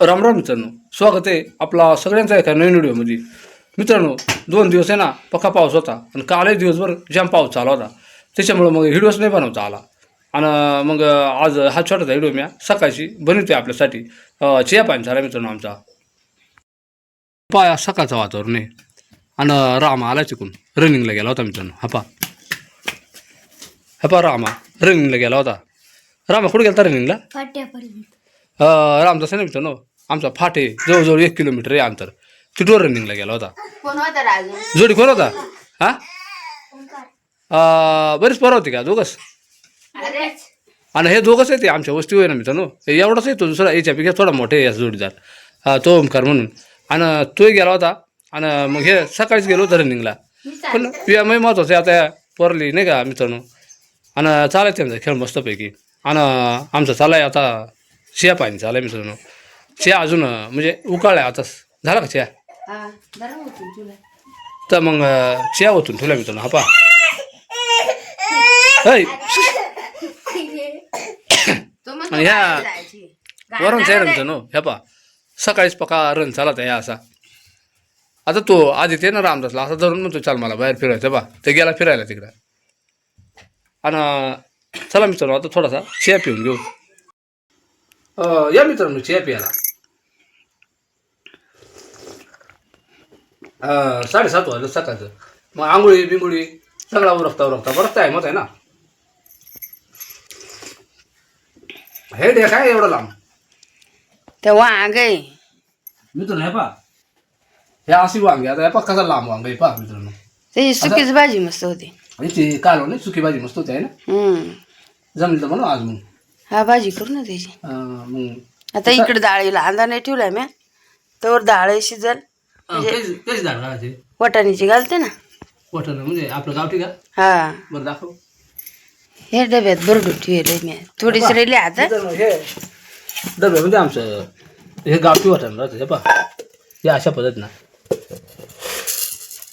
राम राम मित्रांनो. स्वागत आहे आपला सगळ्यांचा एका नवीन व्हिडिओमध्ये. मित्रांनो दोन दिवस आहे ना पक्का पाऊस होता आणि कालही दिवसभर जाम पाऊस चालू होता. त्याच्यामुळं मग व्हिडिओच नाही बनवता आला. आणि मग आज हा छोटासा व्हिडिओ मी सकाळची बनवते आपल्यासाठी. चिया पाणी झाला मित्रांनो आमचा. पाया सकाळचं वातावरण आहे. आणि रामा आला चिकून रनिंगला गेला होता मित्रांनो. हपा हपा रामा. रनिंगला गेला होता. रामा कुठे गेला रनिंगला रामदास आहे ना मित्रांनो आमचा फाटे जवळजवळ एक किलोमीटर आहे अंतर. तिथवर रनिंगला गेला होता. कोण होता राजू? जोडी कोण होता? हा? बरीच पोरं होती का दोघंच? आणि हे दोघंच आहे ते आमच्या वस्तीवर आहे ना मित्रांनो. हे एवढाच आहे तो दुसरा याच्यापैकी थोडा मोठा आहे याचा जोडीदार. हा, तो ओमकार म्हणून. आणि तोही गेला होता. आणि मग हे सकाळीच गेलो होतं रनिंगला पण व्यायामही महत्वाचं आहे आता या पोरली नाही का मित्रांनो? आणि चालाय त्यांचा खेळ मस्तपैकी. आणि आमचा चालाय आता शिया पाणी चालाय मित्रांनो चिया अजून म्हणजे उकाळलाय आता. झाला का चिया? तर मग चिया ओतून ठेवला मित्रांनो हा पा ह्या वरण आहे. ना मित्रांनो ह्या पा सकाळीच पका रन चालत आहे असा. आता तो आदित्य ना रामदासला असा धरून म्हणतो चाल मला बाहेर फिरायचं बा ते गेला फिरायला तिकडं. आणि चला मित्रांनो आता थोडासा चिया पिऊन घेऊ. या मित्रांनो चिया पियाला अं, साडेसात वाजलं सकाळचं. मग आंघोळी बिंगोळी सगळा उरकता उरकता. बरंच टाईम होत आहे ना? हे डे काय एवढं लांब? ते वांग आहे. मित्रांनो हे पा हे अशी वांगे. आता हे पा कसा लांब वांग आहे पा मित्रांनो. त्याची सुकीच भाजी मस्त होती. कालव नाही सुकी भाजी मस्त होती आहे ना? हम्म. जमली तर म्हणू आज मग. हा भाजी करू ना त्याची. मग. आता इकडे डाळीला अंदा नाही ठेवलाय मी तर डाळ शिजल. घालायची? वटाण्याची घालते ना. वठण म्हणजे आपलं गावठी का? हा. बरं दाखव. हे डब्यात भरडून ठेवले मी थोडीच राहिली आता. हे डब्यामध्ये आमचं हे गावठी वाटण राहतं हे पा हे अशा पद्धतीनं.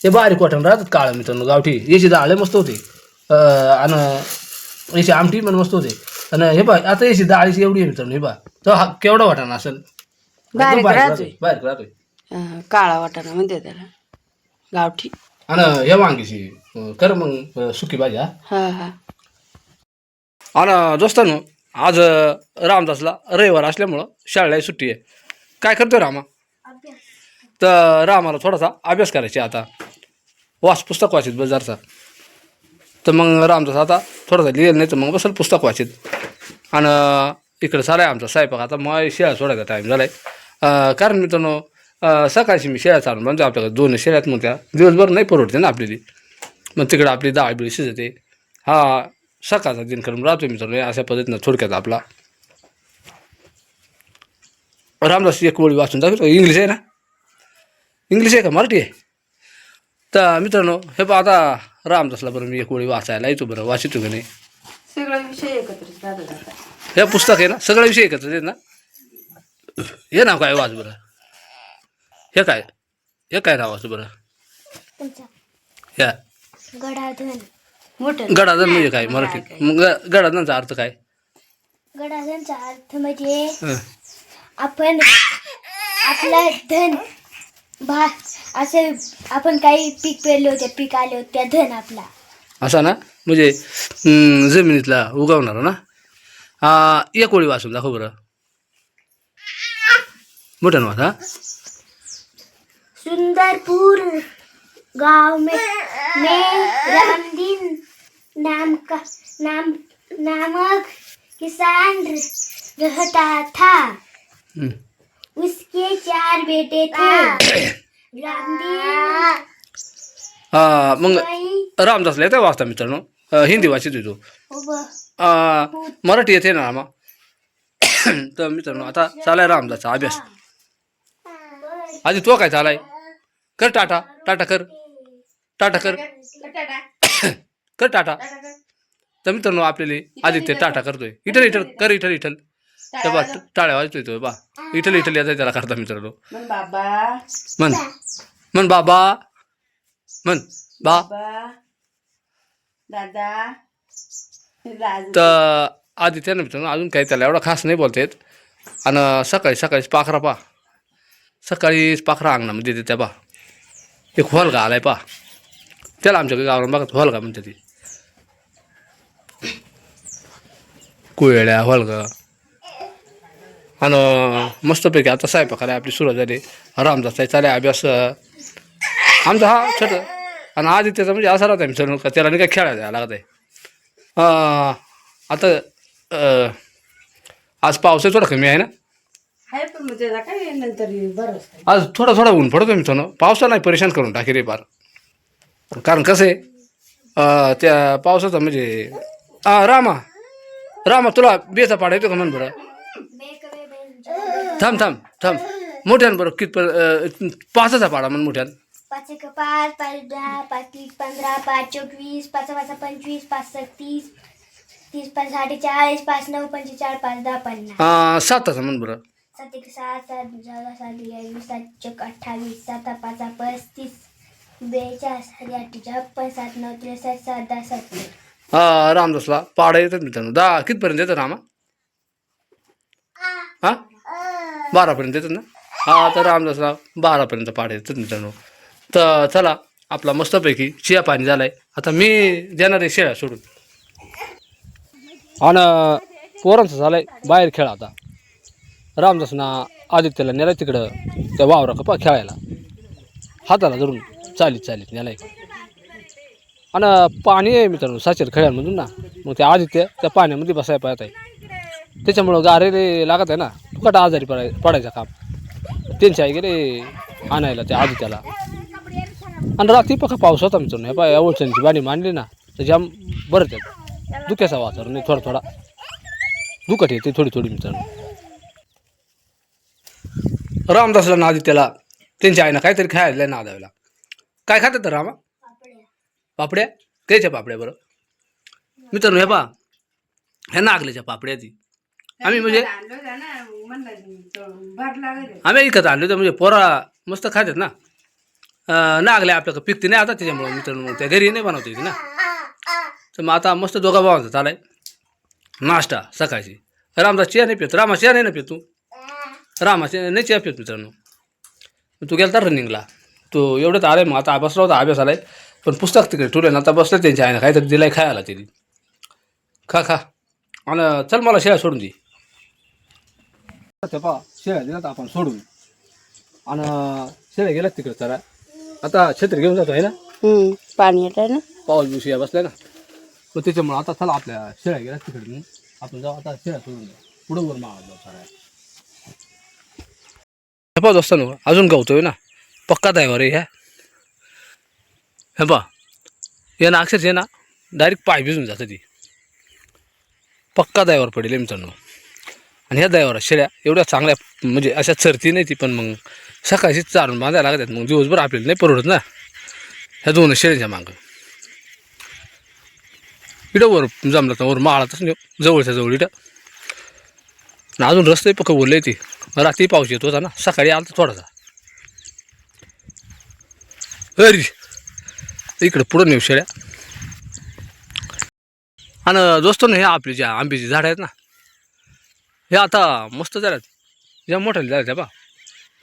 हे बारीक वाटण राहतात काळं मित्रांनो गावठी. याची डाळ लय मस्त होते. आणि याची आमटी पण मस्त होते. आणि हे बा आता याची डाळीची एवढी आहे मित्रांनो हे बा तर हा केवढा वाटण असेल? एकदम बारीक राहतोय. बारीक राहतोय. हा, काळा वाटाणा म्हणते त्याला. गावठी. आणि हे वांगीची अं, कर मग अं, सुकी भाजी हा. हा हा. आणि दोस्तांनो आज अं, रामदासला रविवार असल्यामुळं शाळेला सुट्टी आहे. काय करतोय रामा? तर रामाला थोडासा अभ्यास करायचा आहे आता. वाच पुस्तक वाचित बाजारचा तर मग रामदास आता थोडासा लिहिलं नाही तर मग बसल पुस्तक वाचित आणि इकडं चालाय आहे आमचा स्वयंपाक. आता मग शेळ्या सोडायचा टाईम झाला आहे कारण मित्रांनो सकाळची मी शेळ्या चालून म्हणजे आपल्याकडे दोन शेळ्यात मग त्या दिवसभर नाही परवडते ना आपली मग तिकडं आपली डाळ बिळ शिजते. हा सकाळचा दिन करून राहतो मित्रांनो अशा पद्धतीनं थोडक्यात आपला. रामदास एक वळी वाचून दाखवतो. इंग्लिश आहे ना? इंग्लिश आहे का? मराठी आहे? तर मित्रांनो हे आता रामदासला बरं मी एक वळी वाचायला येतो बरं. वाचितो की नाही? सगळे विषय. हे पुस्तक आहे ना? सगळा विषय एकत्र आहेत ना? हे नाव काय वाच बरं? हे काय? हे काय नाव वाच बरं? ह्या गडाधन. मोठं. गडाधन म्हणजे काय? मराठी. मग ग- गडाधनचा अर्थ काय? गडाधनचा अर्थ म्हणजे हं. आपण आपला धन भा असे आपण काही पीक पेरले होते पीक आले होते त्या धन आपला. असा ना? म्हणजे हम्म, जमिनीतला उगवणारा ना? हा एक ओळी वाचून दाखव बरं. मोठ्या वाच हा? सुंदरपुर गांव में में रामदीन नाम का नाम नामक किसान रहता था। हम्म. उसके चार बेटे थे। रामदीन हा, मग रामदासला येतं वाचता मित्रांनो. अं, हिंदी वाचित होतो. अं, मराठी येते ना आम्हा. तर मित्रांनो आता चालाय रामदासचा अभ्यास. आधी तो काय चालाय? कर टाटा. टाटा कर. टाटा कर. कर टाटा. तर मित्रांनो आपल्याला आदित्य टाटा करतोय. इटल इटल. कर इटल इटल. तर बा टाळ्या वाजतोय तो बा इटल इटल येतं त्याला करता मित्रांनो मग बाबा. म्हण. म्हण बाबा. म्हण. बा. बाबा. दादा. राजू तर आदित्य ना मित्रांनो अजून काही त्याला एवढा खास नाही बोलता येत. आणि सकाळी सकाळीच पाखरा पा सकाळीच पाखरा अंगणामध्ये येते त्या पा एक होलगा आलाय पा त्याला आमच्याकडे गावाला बघा होलगा म्हणते ती. कुयड्या होलगा. आणि मस्तपैकी आता स्वयंपाकाला आपली सुरुवात झाली. रामदास चाले अभ्यास आमचा हा छोट आणि आधी त्याचा म्हणजे असा राहता मित्रांनो का त्याला नाही काय खेळायला जायला लागत आहे आता आज पाऊस थोडा कमी आहे ना? आज थोडा थोडा ऊन पडतो मित्रांनो पावसा नाही परेशान करून टाकी रे पार कारण कसं आहे त्या पावसाचा म्हणजे आ, रामा रामा तुला बेचा पाडा येतो का म्हण बरं? थांब थांब थांब. मोठ्यान बरं कितपर्यंत पाचाचा पाडा म्हण मोठ्यान. पाच एक पाच पाच दहा पाच तीस पंधरा पाच चोवीस पाच पाच पंचवीस पाच तीस तीस पाच साडेचाळीस पाच नऊ पंचेचाळीस पाच दहा पन्नास. अं, साताचा म्हण बरं. सात एक सात सात चौदा सात एकवीस सात चौक अठ्ठावीस सात पाच पस्तीस बेचाळीस सात अठ्ठेचाळीस सात नऊ त्रेसष्ट सात दहा सत्तर हा रामदासला पाडा येतात मित्रांनो. दहा कितपर्यंत येतं रामा? हा? बारापर्यंत येतात ना? हा तर रामदासला बारापर्यंत पाठ येतात मित्रांनो. तर चला आपला मस्तपैकी चिया पाणी झालाय. आता मी देणार आहे शेळ्या सोडून. आणि पोरांचं झालं आहे बाहेर खेळ आता. रामदासना आदित्यला नेलाय तिकडं त्या वावरा कपा खेळायला. हाताला धरून चालीत चालीत नेलाय. आणि पाणी आहे मित्रांनो साचेर खेळ्यांमधून ना. मग ते आदित्य त्या पाण्यामध्ये बसायला पाहत आहे. त्याच्यामुळं गारे रे लागत आहे ना. फुकट आजारी पडाय पडायचं काम. त्यांची आई गेले आणायला त्या त्याला आणि रात्री पका पाऊस होता मित्रांनो हे पाय ओळखीची बाणी मांडली ना तर जाम बरं त्यात दुख्याचा वातावरण नाही थोडा थोडा. दुखत येते थोडी थोडी मित्रांनो रामदासला ना त्याला त्यांच्या आईनं काहीतरी खायला ना काय खातात तर रामा? पापड्या? त्याच्या पापड्या बरं. मित्रांनो हे पा ह्या नागल्याच्या पापड्या ती आम्ही म्हणजे आम्ही विकत आणले होते म्हणजे पोरा मस्त खातात ना. लागले आपल्या पिकते नाही आता त्याच्यामुळं मित्रांनो मग त्या घरी नाही बनवते ना. तर मग आता मस्त दोघा भावांचा चालाय नाश्ता सकाळची. रामदास चिया नाही पित रामा चिया नाही ना पित तू? रामा चिया नाही चिया पित मित्रांनो. तू गेला तर रनिंगला. तो तर आलाय मग आता बसला होता अभ्यास आलाय. पण पुस्तक तिकडे ठेवलं ना आता बसलं त्यांच्या आईनं काहीतरी दिलाय खायला त्यांनी खा खा. आणि चल मला शेळ्या सोडून दे. ते पहा शेळ्या दिल्यात आपण सोडून. आणि शेळ्या गेल्यात तिकडे चला आता छत्री घेऊन जातो आहे ना पाणी येत आहे ना? पाऊस बिवशी या बसलाय ना? मग त्याच्यामुळं आता चला आपल्या शेळ्या गेल्यात तिकडे आपण जाऊ आता शेळ्या सोडून जाऊ. पुढं वर मागत जाऊ सगळ्या हे पाहत असताना अजून गवतोय ना? पक्का ड्रायव्हर आहे ह्या. हे पा या ना अक्षरशः ना डायरेक्ट पाय भिजून जातं ती. पक्का ड्रायव्हर पडेल आहे मित्रांनो. आणि ह्या ड्रायव्हर शेळ्या एवढ्या चांगल्या म्हणजे अशा चरती नाही ती पण मग सकाळशीच चारून बांधायला लागतात. मग दिवसभर आपल्याला नाही परवडत ना. ह्या दोन शेळ्यांच्या मागं. इथं वर जमलं तर वर माळातच नेऊ. जवळच्या जवळ इथं. अजून रस्ते पक्क बोलले ती. रात्री पाऊस येत होता ना. सकाळी आला तर थोडासा. अरे! इकडं पुढं नेऊ शेळ्या. आणि दोस्तो हे आपली ज्या आंब्याची झाडं आहेत ना हे आता मस्त झाल्यात. या मोठ्याला झाल्यात बा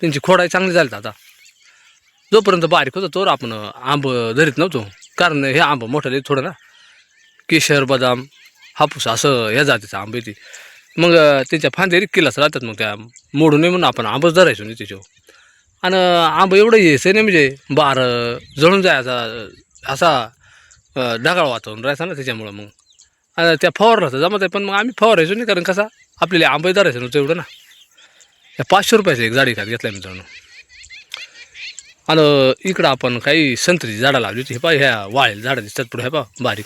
त्यांची खोडाई चांगली झाली आता. जोपर्यंत बारीक होतं तोवर आपण आंब धरीत नव्हतो. कारण हे आंब मोठं थोडं ना केशर बदाम हापूस असं या जातीचं आंबे ती मग त्यांच्या फांद्या किलाच राहतात मग त्या मोडून नये म्हणून आपण आंबच धरायचो नाही त्याच्यावर. आणि आंब एवढं यायचं नाही म्हणजे बार जळून जायचा असा ढगाळ वातावरण राहायचा ना त्याच्यामुळं मग. आणि त्या फवारला तर जमत आहे पण मग आम्ही फवारायचो नाही कारण कसा? आपल्याला आंबे धरायचं नव्हतं एवढं ना. या पाचशे रुपयाचं एक जाडी खात घेतला मित्रांनो. आणि इकडं आपण काही संत्रीची झाडं लावली होती. हे पा ह्या वाळेल झाडं दिसतात पुढे. हे पा बारीक.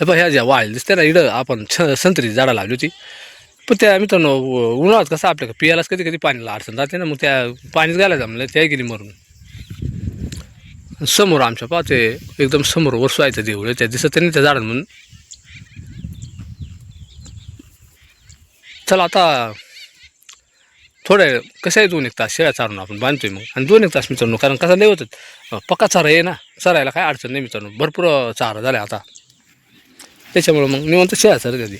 हे पहा ह्या ज्या वाळेल दिसते ना इकडं आपण छ संत्रीची झाडं लावली होती. पण त्या मित्रांनो उ- उन्हाळ्यात कसं आपल्याला पियालाच कधी कधी पाणीला अडचण जाते ना मग त्या पाणीच घालायचं म्हणलं त्या गेली मरून. समोर आमच्या पहा ते एकदम समोर वरसवायचं देऊळ आहे त्या दिसत नाही त्या झाडांमधून. चला आता थोड्या कसं आहे दोन एक तास शेळ्या चारून आपण बांधतोय मग. आणि दोन एक तास मित्रांनो कारण कसं लय होतं पक्का चारा आहे ना चरायला काय अडचण नाही मित्रांनो. भरपूर चारा झाला आता. त्याच्यामुळं मग निवंत शेळ्या चार कधी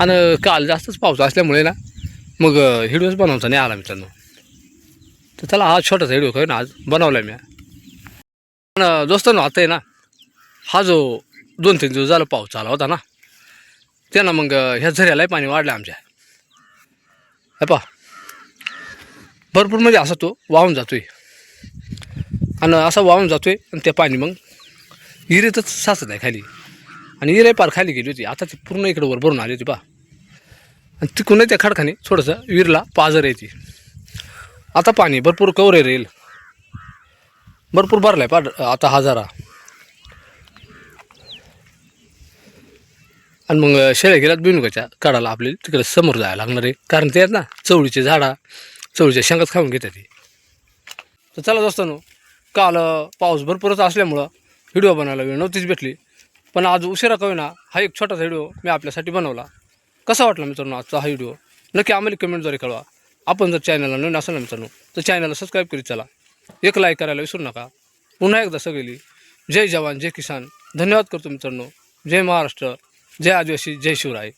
आणि काल जास्तच पाऊस असल्यामुळे ना मग व्हिडिओच बनवता नाही आला मित्रांनो. तर चला हा छोटासा व्हिडिओ काय ना आज बनवला मी. पण दोस्तांनो आता आहे ना हा जो दोन तीन दिवस झाला पाऊस आला होता ना त्यानं मग ह्या झऱ्यालाही पाणी वाढलं आमच्या. हे पा भरपूर म्हणजे असा तो वाहून जातो आहे आणि असा वाहून जातो आहे आणि ते पाणी मग विहिरीतच साचत आहे खाली. आणि हिरे पार खाली गेली होती. आता ती पूर्ण इकडं वर भरून आली होती पा आणि तिकडून त्या खडखानी थोडंसं विहिरीला पाजर येते आता पाणी भरपूर कवरे राहील भरपूर भरला आहे पा आता हजारा आणि मग शेळ्या गेल्यात बिनुकाच्या काढायला आपल्याला तिकडे समोर जायला लागणार आहे. कारण ते आहेत ना चवळीचे झाडा चवळीच्या शेंगाच खाऊन घेतात ती. तर चला दोस्तांनो काल पाऊस भरपूरच असल्यामुळं व्हिडिओ बनवायला वेळ नव्हतीच भेटली. पण आज उशिरा का होईना हा एक छोटासा व्हिडिओ मी आपल्यासाठी बनवला. कसा वाटला मित्रांनो आजचा हा व्हिडिओ? नक्की आम्हाला कमेंटद्वारे कळवा. आपण जर चॅनलला नवीन असेल ना मित्रांनो तर चॅनलला सबस्क्राईब करीत चला. एक लाईक करायला विसरू नका. पुन्हा एकदा सगळी जय जवान जय किसान. धन्यवाद करतो मित्रांनो. जय महाराष्ट्र. जय आदिवासी जय शिवराय